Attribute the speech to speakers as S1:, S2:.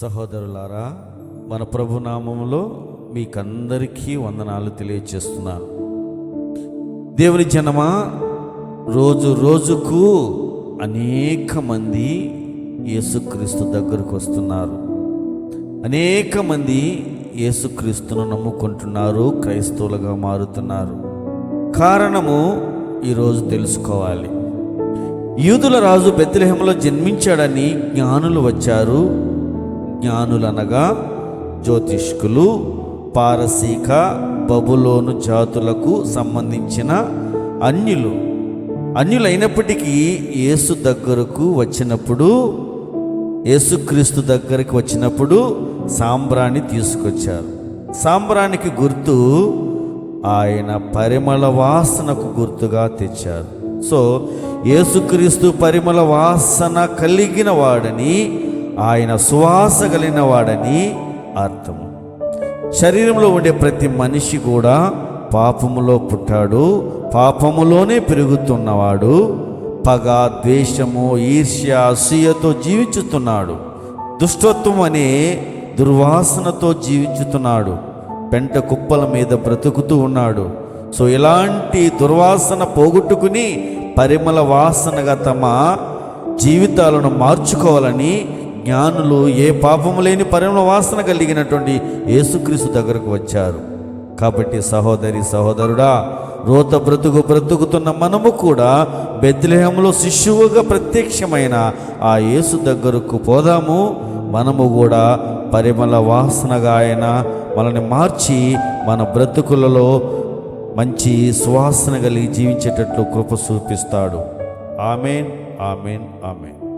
S1: సహోదరులారా మన ప్రభునామంలో మీకందరికీ వందనాలు తెలియచేస్తున్నాను. దేవుని జనమా రోజు రోజుకు అనేక మంది యేసుక్రీస్తు దగ్గరకు వస్తున్నారు. అనేక మంది యేసుక్రీస్తును నమ్ముకుంటున్నారు క్రైస్తవులుగా మారుతున్నారు. కారణము ఈరోజు తెలుసుకోవాలి. యూదుల రాజు బెత్లెహేములో జన్మించాడని జ్ఞానులు వచ్చారు. జ్ఞానులనగా జ్యోతిష్కులు పారసీక బబులోను జాతులకు సంబంధించిన అన్యులు. అన్యులైనప్పటికీ యేసు దగ్గరకు వచ్చినప్పుడు యేసుక్రీస్తు దగ్గరికి వచ్చినప్పుడు సాంబ్రాణి తీసుకొచ్చారు. సాంబ్రానికి గుర్తు ఆయన పరిమళ వాసనకు గుర్తుగా తెచ్చారు. సో యేసుక్రీస్తు పరిమళ వాసన కలిగిన వాడని ఆయన సువాస కలిగిన వాడని అర్థము. శరీరంలో ఉండే ప్రతి మనిషి కూడా పాపములో పుట్టాడు పాపములోనే పెరుగుతున్నవాడు పగ ద్వేషము ఈర్ష్య అసూయతో జీవించుతున్నాడు దుష్టత్వం అనే దుర్వాసనతో జీవించుతున్నాడు పెంట కుప్పల మీద బ్రతుకుతూ ఉన్నాడు. సో ఇలాంటి దుర్వాసన పోగొట్టుకుని పరిమళ వాసనగా తమ జీవితాలను మార్చుకోవాలని జ్ఞానులు ఏ పాపము లేని పరిమళ వాసన కలిగినటువంటి యేసుక్రీస్తు దగ్గరకు వచ్చారు. కాబట్టి సహోదరి సహోదరుడా రోత బ్రతుకు బ్రతుకుతున్న మనము కూడా బెత్లెహంలో శిశువుగా ప్రత్యక్షమైన ఆ యేసు దగ్గరకు పోదాము. మనము కూడా పరిమళ వాసనగా ఆయన మనల్ని మార్చి మన బ్రతుకులలో మంచి సువాసన కలిగి జీవించేటట్లు కృప చూపిస్తాడు. Amen amen amen.